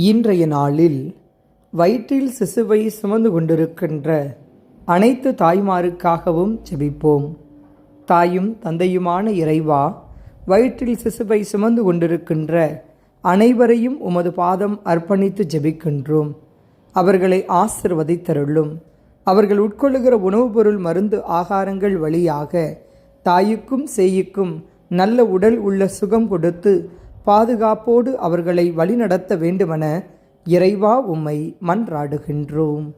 இன்றைய நாளில் வயிற்றில் சிசுவை சுமந்து கொண்டிருக்கின்ற அனைத்து தாய்மாருக்காகவும் ஜெபிப்போம். தாயும் தந்தையுமான இறைவா வயிற்றில் சிசுவை சுமந்து கொண்டிருக்கின்ற அனைவரையும் உமது பாதம் அர்ப்பணித்து ஜெபிக்கின்றோம். அவர்களை ஆசிர்வதித்தருளும். அவர்கள் உட்கொள்ளுகிற உணவுப் பொருள் மருந்து ஆகாரங்கள் வழியாக தாய்க்கும் சேய்க்கும் நல்ல உடல் உள்ள சுகம் கொடுத்து பாதுகாப்போடு அவர்களை வழிநடத்த வேண்டுமென இறைவா உம்மை மன்றாடுகின்றோம்.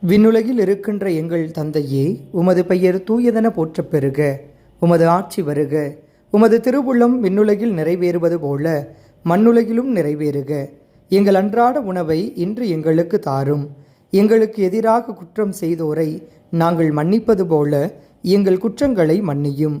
விண்ணுலகில் இருக்கின்ற எங்கள் தந்தையே உமது பெயர் தூயதென போற்றப் பெறுக உமது ஆட்சி வருக உமது திருவுள்ளம் விண்ணுலகில் நிறைவேறுவது போல மண்ணுலகிலும் நிறைவேறுக. எங்கள் அன்றாட உணவை இன்று எங்களுக்கு தாரும் எங்களுக்கு எதிராக குற்றம் செய்தோரை நாங்கள் மன்னிப்பது போல எங்கள் குற்றங்களை மன்னியும்.